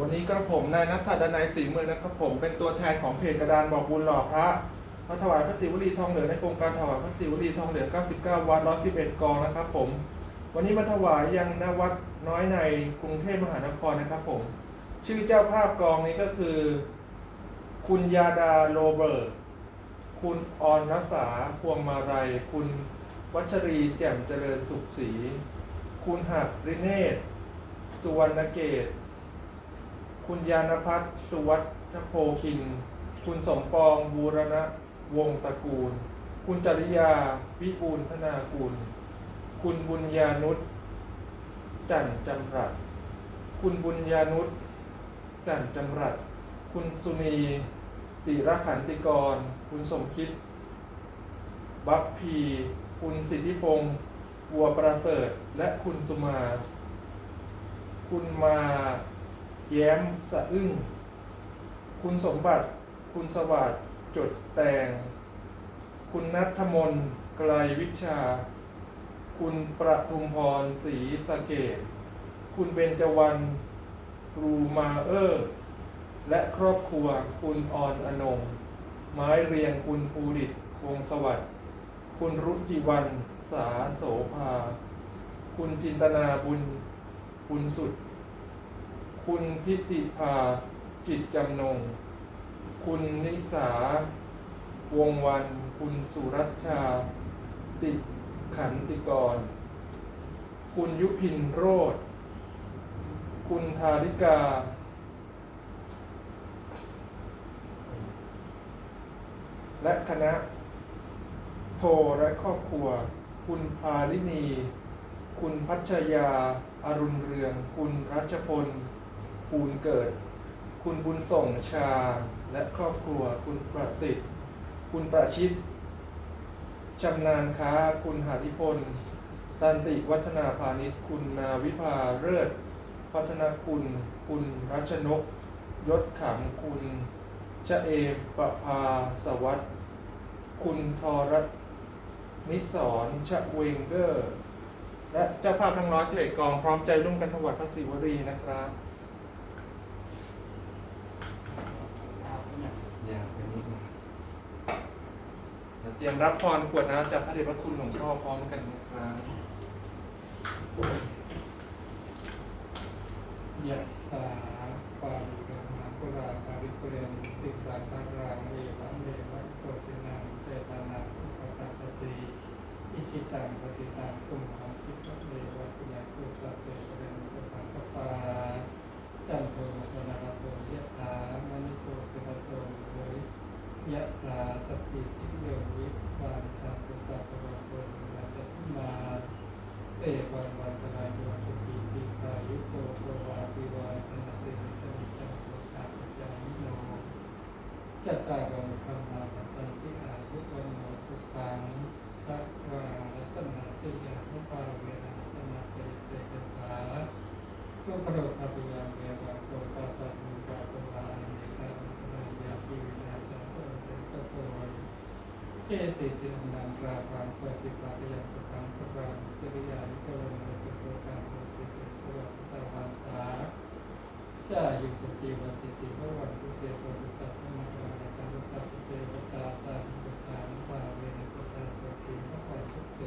วันนี้กระผมนายนัทธดนายศรีเมืองนะครับผมเป็นตัวแทนของเพจกระดานบอกบุญหล่อพระมาถวายพระศิวลีทองเหลืองในโครงการถวายพระศิวลีทองเหลือง 99 วัด111 กองนะครับผม วันนี้มาถวายยังณวัดน้อยในกรุงเทพมหานครนะครับผม ชื่อเจ้าภาพกองนี้ก็คือ คุณยาดาโรเบิร์ต คุณออนรัษาพวงมาลัยคุณวัชรีแจ่มเจริญสุขศรี คุณหักริเนศสุวรรณเกต คุณยานพัฒน์สุวัฒนโพคิน คุณสมปองบูรณะวงศ์ตระกูล คุณจริยาวิบูลธนากุล คุณบุญญานุชจันทร์จำรัดคุณบุญญานุชจันทร์จำรัดคุณสุนีติรขันติกร คุณสมคิด บัพพี คุณสิทธิพงศ์บัวประเสริฐ และคุณสุมา คุณมา แย้มสะอึ้ง คุณสมบัติ คุณสวัสดิ์จดแตงคุณนัทมนไกลวิชา คุณประทุมพรศรีสะเกตคุณเบญจวรรณรูมาเออร์ และครอบครัวคุณออนอนง ไม้เรียงคุณภูดิตคงสวัสดิ์คุณรุจิวันสาโสภา คุณจินตนาบุญบุญสุด คุณทิติภาจิตจำนง คุณนิสาวงวัน คุณสุรัชชา ติขันติกร คุณยุพินโรธคุณธาริกา และคณะ โทและครอบครัว คุณพาลินี คุณพัชยา อรุณเรือง คุณรัชพล ภูลเกิด คุณบุญส่งชา และครอบครัว คุณประสิทธิ์ คุณประชิดชำนาญค้า คุณหาธิพล ตันติวัฒนาพาณิชย์ คุณนาวิภาเลิศ พัฒนคุณ คุณรัชนก ยศขังคุณชะเอมประภาสวัสดิ์ คุณทอรัตนิสรชะเวงเกอร์ และเจ้าภาพทั้งร้อยสิบเอ็ดกองพร้อมใจร่วมกันถวายพระศิวลีนะครับ อยากเป็นนิดนึง เดี๋ยวเตรียมรับพรขวดน้ำจากพระเดชพระคุณหลวงพ่อพร้อมกันนะครับยะถาปาริกานาปุราปาริปุเรนติสาคารังเอวะเมวะโกตินังเตตานังอุปตปติอิชิตังปฏิตังตุมหังคิปะเมวะปิยาคุสัพเพเรนตุปังคปาจันโทปนาระโตยะถามณิโกติระโตโยยะ ถาสพพิทิโยวิวานทาปุตตะปะโรโตนาจะทุมาเตวันวันตรายโยตุปีติกายุโกโกวาปิวาธนาเตมิตมิจังโกตาปัจจามิโนจัตตารังธรรมาปัจจันติอายุวันโนตุตังพระวารัสนาติยานุปาเวนะรัสนาเตเตกตาตุกโรคาปิยังเววะโกตาตัมุปาโกวาอเนกาอันตรายาปิวินาจันโตเตสะโต เจสิสินังกราพังสติปัฏยังตตังปรังจริยานิกรณะตุโตตังโลติเตสวัสตาวันสาจายุปจีวัติติภวันตุเตโตตุตัสสะมะวะนะตังตุตัสสะเตวตาสาธุตานุภาเวนะตุตัสสะติภวันตุเต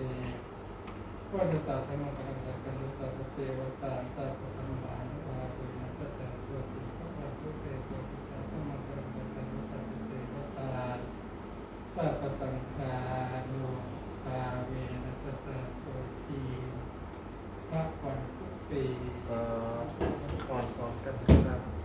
วันตุตาธรรมกังสักกันตุตัสสะเตวตาสาธุธรรมานุภาเวนะตุตัสสะติภวันตุเตโตตุตัสสะมะวะนะตังตุตัสสะเตวตา สัพสังฆานุภาเวนัสสะโสทีพระวันทุกปีสาธุก่อนพร้อมกันนะครับ